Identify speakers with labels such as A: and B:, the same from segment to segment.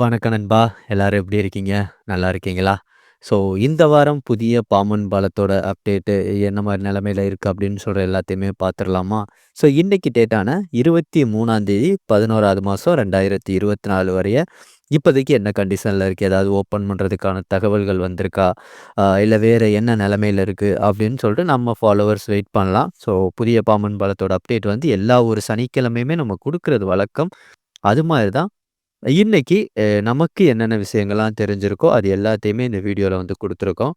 A: வணக்கம் நண்பா எல்லாரும் எப்படி இருக்கீங்க நல்லா இருக்கீங்களா ஸோ இந்த வாரம் புதிய பாமன் பாலத்தோட அப்டேட்டு என்ன மாதிரி நிலமையில இருக்குது அப்படின்னு சொல்கிற எல்லாத்தையுமே பார்த்துடலாமா ஸோ இன்றைக்கி டேட்டான இருபத்தி மூணாந்தேதி பதினோராது மாதம் ரெண்டாயிரத்தி இருபத்தி நாலு வரைய இப்போதைக்கு என்ன கண்டிஷனில் இருக்குது ஏதாவது ஓப்பன் பண்ணுறதுக்கான தகவல்கள் வந்திருக்கா இல்லை வேறு என்ன நிலமையில் இருக்குது அப்படின்னு சொல்லிட்டு நம்ம ஃபாலோவர்ஸ் வெயிட் பண்ணலாம் ஸோ புதிய பாமன் பாலத்தோட அப்டேட் வந்து எல்லா ஒரு சனிக்கிழமையுமே நம்ம கொடுக்குறது வழக்கம் அது மாதிரி தான் இன்னைக்கு நமக்கு என்னென்ன விஷயங்கள்லாம் தெரிஞ்சிருக்கோ அது எல்லாத்தையுமே இந்த வீடியோவில் வந்து கொடுத்துருக்கோம்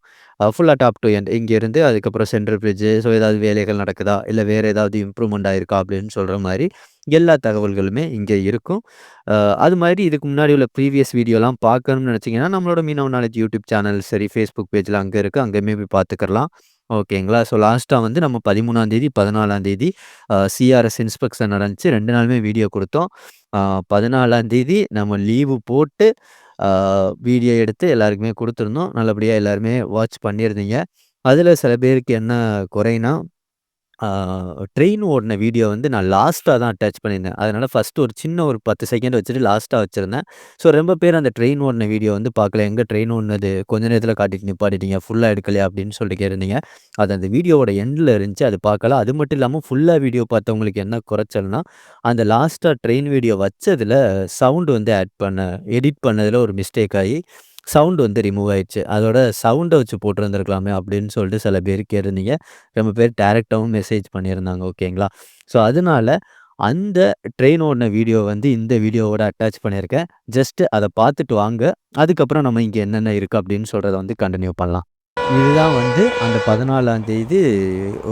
A: ஃபுல்லாக டாப் டு எண்ட் இங்கேருந்து அதுக்கப்புறம் சென்ட்ரல் பிரிட்ஜு ஸோ ஏதாவது வேலைகள் நடக்குதா இல்லை வேறு ஏதாவது இம்ப்ரூவ்மெண்ட் ஆயிருக்கா அப்படின்னு சொல்கிற மாதிரி எல்லா தகவல்களுமே இங்கே இருக்கும் அது மாதிரி இதுக்கு முன்னாடி உள்ள ப்ரீவியஸ் வீடியோலாம் பார்க்கணும்னு நினச்சிங்கன்னா நம்மளோட மீனவ் நாலேஜ் யூடியூப் சேனல் சரி ஃபேஸ்புக் பேஜில் அங்கே இருக்குது அங்கேயுமே போய் பார்த்துக்கலாம் ஓகேங்களா ஸோ லாஸ்ட்டாக வந்து நம்ம பதிமூணாந்தேதி பதினாலாந்தேதி சிஆர்எஸ் இன்ஸ்பெக்ஷன் நடந்துச்சு ரெண்டு நாளுமே வீடியோ கொடுத்தோம் தேதி நம்ம லீவு போட்டு வீடியோ எடுத்து எல்லாருக்குமே கொடுத்துருந்தோம் நல்லபடியாக எல்லாருமே வாட்ச் பண்ணியிருந்தீங்க அதில் சில பேருக்கு என்ன குறைனா ட்ரெயின் ஓடின வீடியோ வந்து நான் லாஸ்ட்டாக தான் அட்டாச் பண்ணியிருந்தேன் அதனால் ஃபஸ்ட்டு ஒரு சின்ன ஒரு பத்து செகண்ட் வச்சுட்டு லாஸ்ட்டாக வச்சுருந்தேன் ஸோ ரொம்ப பேர் அந்த ட்ரெயின் ஓடின வீடியோ வந்து பார்க்கல எங்கே ட்ரெயின் ஓடினது கொஞ்ச நேரத்தில் காட்டிட்டு நிப்பாட்டிட்டீங்க ஃபுல்லாக எடுக்கலையா அப்படின்னு சொல்லிட்டு கேட்டிருந்தீங்க அது அந்த வீடியோவோட எண்டில் இருந்துச்சு அது பார்க்கல அது மட்டும் இல்லாமல் ஃபுல்லாக வீடியோ பார்த்தவங்களுக்கு என்ன குறைச்சல்னா அந்த லாஸ்ட்டாக ட்ரெயின் வீடியோ வச்சதில் சவுண்டு வந்து ஆட் பண்ண எடிட் பண்ணதில் ஒரு மிஸ்டேக் ஆகி சவுண்ட் வந்து ரிமூவ் ஆயிடுச்சு அதோட சவுண்டை வச்சு போட்டிருந்துருக்கலாமே அப்படின்னு சொல்லிட்டு சில பேர் கேட்டிருந்தீங்க ரொம்ப பேர் டேரெக்டாகவும் மெசேஜ் பண்ணியிருந்தாங்க ஓகேங்களா ஸோ அதனால அந்த ட்ரெயின் ஓடின வீடியோ வந்து இந்த வீடியோவோட அட்டாச் பண்ணியிருக்கேன் ஜஸ்ட்டு அதை பார்த்துட்டு வாங்க அதுக்கப்புறம் நம்ம இங்கே என்னென்ன இருக்குது அப்படின்னு சொல்கிறத வந்து கண்டினியூ பண்ணலாம் இதுதான் வந்து அந்த பதினாலாம் தேதி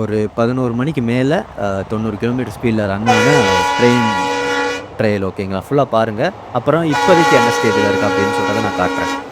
A: ஒரு பதினோரு மணிக்கு மேலே தொண்ணூறு கிலோமீட்டர் ஸ்பீடில் ரன் ஆன ட்ரெயின் ட்ரையல் ஓகேங்களா ஃபுல்லாக பாருங்கள் அப்புறம் இப்போதைக்கு என்ன ஸ்டேஜில் இருக்குது அப்படின்னு சொல்கிறத நான் காட்டுறேன்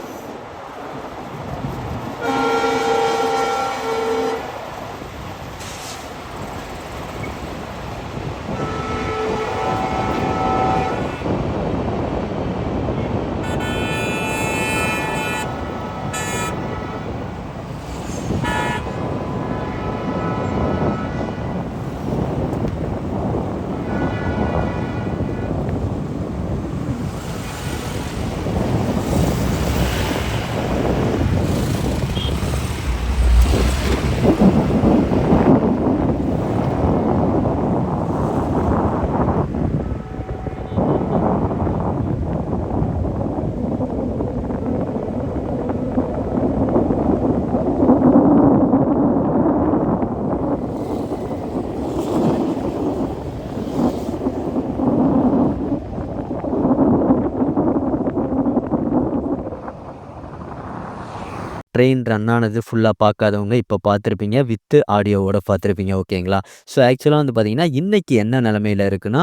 A: ட்ரெயின் ரன் ஆனது ஃபுல்லாக பார்க்காதவங்க இப்போ பார்த்துருப்பீங்க வித்து ஆடியோவோட பார்த்துருப்பீங்க ஓகேங்களா ஸோ ஆக்சுவலாக வந்து பார்த்திங்கன்னா இன்றைக்கி என்ன நிலமையில் இருக்குன்னா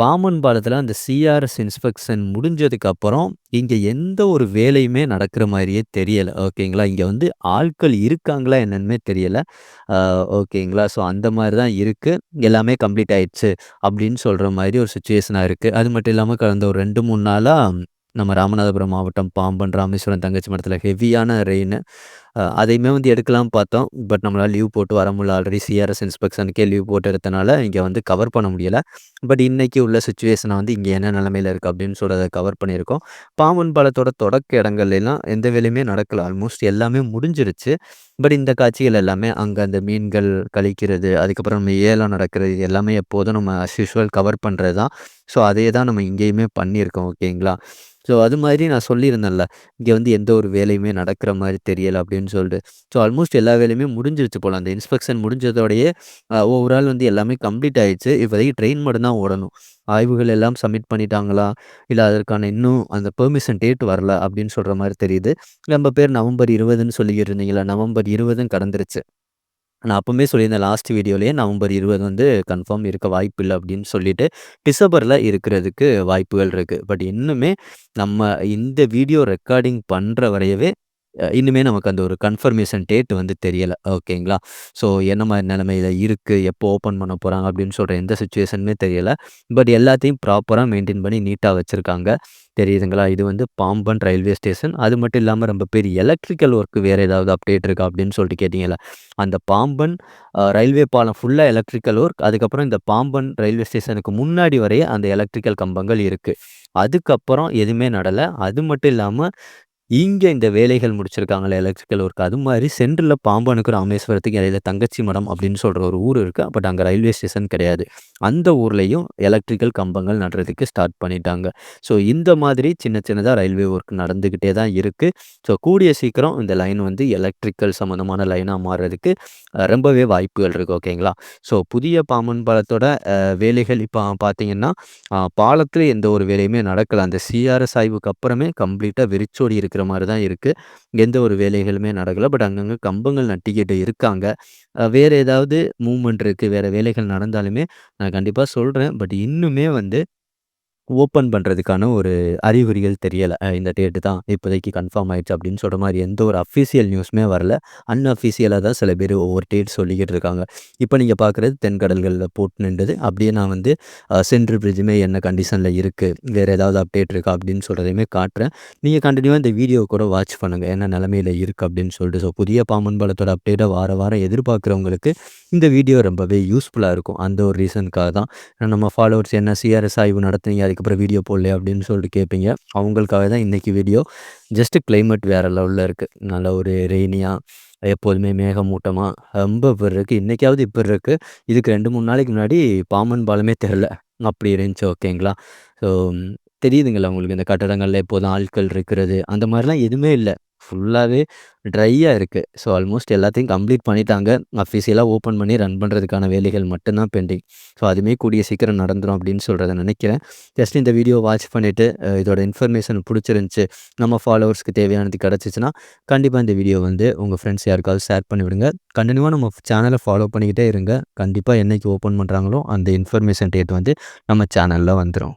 A: பாமன் பாலத்தில் அந்த சிஆர்எஸ் இன்ஸ்பெக்ஷன் முடிஞ்சதுக்கப்புறம் இங்கே எந்த ஒரு வேலையுமே நடக்கிற மாதிரியே தெரியலை ஓகேங்களா இங்கே வந்து ஆட்கள் இருக்காங்களா என்னென்னுமே தெரியலை ஓகேங்களா ஸோ அந்த மாதிரி தான் இருக்குது எல்லாமே கம்ப்ளீட் ஆயிடுச்சு அப்படின்னு சொல்கிற மாதிரி ஒரு சுச்சுவேஷனாக இருக்குது அது மட்டும் இல்லாமல் கடந்த ஒரு ரெண்டு மூணு நாளாக நம்ம ராமநாதபுரம் மாவட்டம் பாம்பன் ராமேஸ்வரம் தங்கச்சி மடத்தில் ஹெவியான ரெயின் அதையுமே வந்து எடுக்கலாம் பார்த்தோம் பட் நம்மளால் லீவ் போட்டு வர முடியல ஆல்ரெடி சிஆர்எஸ் இன்ஸ்பெக்ஷனுக்கே லீவ் போட்டு எடுத்தனால இங்கே வந்து கவர் பண்ண முடியலை பட் இன்றைக்கி உள்ள சுச்சுவேஷனை வந்து இங்கே என்ன நிலமையில் இருக்குது அப்படின்னு சொல்கிறத கவர் பண்ணியிருக்கோம் பாம்பன் பாலத்தோட தொடக்க இடங்கள்லாம் எந்த வேலையுமே நடக்கலை ஆல்மோஸ்ட் எல்லாமே முடிஞ்சிருச்சு பட் இந்த காட்சிகள் எல்லாமே அங்கே அந்த மீன்கள் கழிக்கிறது அதுக்கப்புறம் நம்ம ஏலம் நடக்கிறது எல்லாமே எப்போதும் நம்ம அஸ்யூஷுவல் கவர் பண்ணுறது தான் ஸோ அதே தான் நம்ம இங்கேயுமே பண்ணியிருக்கோம் ஓகேங்களா ஸோ அது மாதிரி நான் சொல்லியிருந்தேன்ல இங்கே வந்து எந்த ஒரு வேலையுமே நடக்கிற மாதிரி தெரியலை அப்படின்னு அப்படின்னு சொல்லிட்டு ஸோ ஆல்மோஸ்ட் எல்லா வேலையுமே முடிஞ்சிருச்சு போல் அந்த இன்ஸ்பெக்ஷன் முடிஞ்சதோடையே ஓவரால் வந்து எல்லாமே கம்ப்ளீட் ஆயிடுச்சு இப்போதைக்கு ட்ரெயின் மட்டும்தான் ஓடணும் ஆய்வுகள் எல்லாம் சப்மிட் பண்ணிட்டாங்களா இல்லை அதற்கான இன்னும் அந்த பெர்மிஷன் டேட் வரல அப்படின்னு சொல்கிற மாதிரி தெரியுது நம்ம பேர் நவம்பர் இருபதுன்னு சொல்லிக்கிட்டு இருந்தீங்களா நவம்பர் இருபதுன்னு கடந்துருச்சு நான் அப்போவுமே சொல்லியிருந்தேன் லாஸ்ட் வீடியோலேயே நவம்பர் இருபது வந்து கன்ஃபார்ம் இருக்க வாய்ப்பு இல்லை அப்படின்னு சொல்லிட்டு டிசம்பரில் இருக்கிறதுக்கு வாய்ப்புகள் இருக்குது பட் இன்னுமே நம்ம இந்த வீடியோ ரெக்கார்டிங் பண்ணுற வரையவே இன்னுமே நமக்கு அந்த ஒரு கன்ஃபர்மேஷன் டேட் வந்து தெரியலை ஓகேங்களா ஸோ என்ன மாதிரி நிலைமையில் இருக்குது எப்போ ஓப்பன் பண்ண போகிறாங்க அப்படின்னு சொல்கிற எந்த சுச்சுவேஷனுமே தெரியலை பட் எல்லாத்தையும் ப்ராப்பராக மெயின்டைன் பண்ணி நீட்டாக வச்சுருக்காங்க தெரியுதுங்களா இது வந்து பாம்பன் ரயில்வே ஸ்டேஷன் அது மட்டும் இல்லாமல் ரொம்ப பெரிய எலக்ட்ரிக்கல் ஒர்க்கு வேறு ஏதாவது அப்டேட் இருக்கா அப்படின்னு சொல்லிட்டு கேட்டிங்களா அந்த பாம்பன் ரயில்வே பாலம் ஃபுல்லாக எலக்ட்ரிக்கல் ஒர்க் அதுக்கப்புறம் இந்த பாம்பன் ரயில்வே ஸ்டேஷனுக்கு முன்னாடி வரைய அந்த எலக்ட்ரிக்கல் கம்பங்கள் இருக்குது அதுக்கப்புறம் எதுவுமே நடலை அது மட்டும் இல்லாமல் இங்கே இந்த வேலைகள் முடிச்சிருக்காங்களே எலக்ட்ரிக்கல் ஒர்க் அது மாதிரி சென்ட்ரில் பாம்பனுக்கு ராமேஸ்வரத்துக்கு இடையில தங்கச்சி மடம் அப்படின்னு சொல்கிற ஒரு ஊர் இருக்குது பட் அங்கே ரயில்வே ஸ்டேஷன் கிடையாது அந்த ஊர்லேயும் எலக்ட்ரிக்கல் கம்பங்கள் நடுறதுக்கு ஸ்டார்ட் பண்ணிட்டாங்க ஸோ இந்த மாதிரி சின்ன சின்னதாக ரயில்வே ஒர்க் நடந்துக்கிட்டே தான் இருக்குது ஸோ கூடிய சீக்கிரம் இந்த லைன் வந்து எலக்ட்ரிக்கல் சம்மந்தமான லைனாக மாறுறதுக்கு ரொம்பவே வாய்ப்புகள் இருக்குது ஓகேங்களா ஸோ புதிய பாம்பன் பாலத்தோட வேலைகள் இப்போ பார்த்தீங்கன்னா பாலத்தில் எந்த ஒரு வேலையுமே நடக்கலை அந்த சிஆர்எஸ் ஆய்வுக்கு அப்புறமே கம்ப்ளீட்டாக விரிச்சோடி இருக்குது இருக்கிற மாதிரி தான் இருக்குது எந்த ஒரு வேலைகளுமே நடக்கலை பட் அங்கங்கே கம்பங்கள் நட்டிக்கிட்டு இருக்காங்க வேறு ஏதாவது மூமெண்ட் இருக்குது வேறு வேலைகள் நடந்தாலுமே நான் கண்டிப்பாக சொல்கிறேன் பட் இன்னுமே வந்து ஓப்பன் பண்ணுறதுக்கான ஒரு அறிகுறிகள் தெரியலை இந்த டேட்டு தான் இப்போதைக்கு கன்ஃபார்ம் ஆயிடுச்சு அப்படின்னு சொல்கிற மாதிரி எந்த ஒரு அஃபிஷியல் நியூஸுமே வரல அன்அஃபிஷியலாக தான் சில பேர் ஒவ்வொரு டேட் சொல்லிக்கிட்டு இருக்காங்க இப்போ நீங்கள் பார்க்குறது தென்கடல்களில் போட்டு நின்றுது அப்படியே நான் வந்து சென்ட்ரல் பிரிட்ஜுமே என்ன கண்டிஷனில் இருக்குது வேறு ஏதாவது அப்டேட் இருக்கா அப்படின்னு சொல்கிறதையுமே காட்டுறேன் நீங்கள் கண்டினியூவாக இந்த வீடியோ கூட வாட்ச் பண்ணுங்கள் என்ன நிலமையில் இருக்குது அப்படின்னு சொல்லிட்டு ஸோ புதிய பாம்பன் பலத்தோட அப்டேட்டை வார வாரம் எதிர்பார்க்குறவங்களுக்கு இந்த வீடியோ ரொம்பவே யூஸ்ஃபுல்லாக இருக்கும் அந்த ஒரு ரீசனுக்காக தான் நம்ம ஃபாலோவர்ஸ் என்ன சிஆர்எஸ் ஆய்வு நடத்துனீங்க அதுக்கப்புறம் வீடியோ போடலையே அப்படின்னு சொல்லிட்டு கேட்பீங்க அவங்களுக்காக தான் இன்றைக்கி வீடியோ ஜஸ்ட்டு கிளைமேட் வேறு லெவலில் இருக்குது நல்ல ஒரு ரெய்னியாக எப்போதுமே மேகமூட்டமாக ரொம்ப இப்படி இருக்குது இன்றைக்காவது இப்படி இருக்குது இதுக்கு ரெண்டு மூணு நாளைக்கு முன்னாடி பாமன் பாலமே தெரில அப்படி இருந்துச்சு ஓகேங்களா ஸோ தெரியுதுங்களா உங்களுக்கு இந்த கட்டடங்களில் எப்போதும் ஆட்கள் இருக்கிறது அந்த மாதிரிலாம் எதுவுமே இல்லை ஃபுல்லாகவே ட்ரையாக இருக்குது ஸோ ஆல்மோஸ்ட் எல்லாத்தையும் கம்ப்ளீட் பண்ணிட்டாங்க அஃபீஷியலாக ஓப்பன் பண்ணி ரன் பண்ணுறதுக்கான வேலைகள் மட்டும்தான் பெண்டிங் ஸோ அதுவுமே கூடிய சீக்கிரம் நடந்துடும் அப்படின்னு சொல்கிறத நினைக்கிறேன் ஜஸ்ட் இந்த வீடியோ வாட்ச் பண்ணிவிட்டு இதோட இன்ஃபர்மேஷன் பிடிச்சிருந்துச்சி நம்ம ஃபாலோவர்ஸ்க்கு தேவையானது கிடச்சிச்சின்னா கண்டிப்பாக இந்த வீடியோ வந்து உங்கள் ஃப்ரெண்ட்ஸ் யாருக்காவது ஷேர் பண்ணிவிடுங்க கண்டினியூவாக நம்ம சேனலை ஃபாலோ பண்ணிக்கிட்டே இருங்க கண்டிப்பாக என்றைக்கு ஓப்பன் பண்ணுறாங்களோ அந்த இன்ஃபர்மேஷன் டேட் வந்து நம்ம சேனலில் வந்துடும்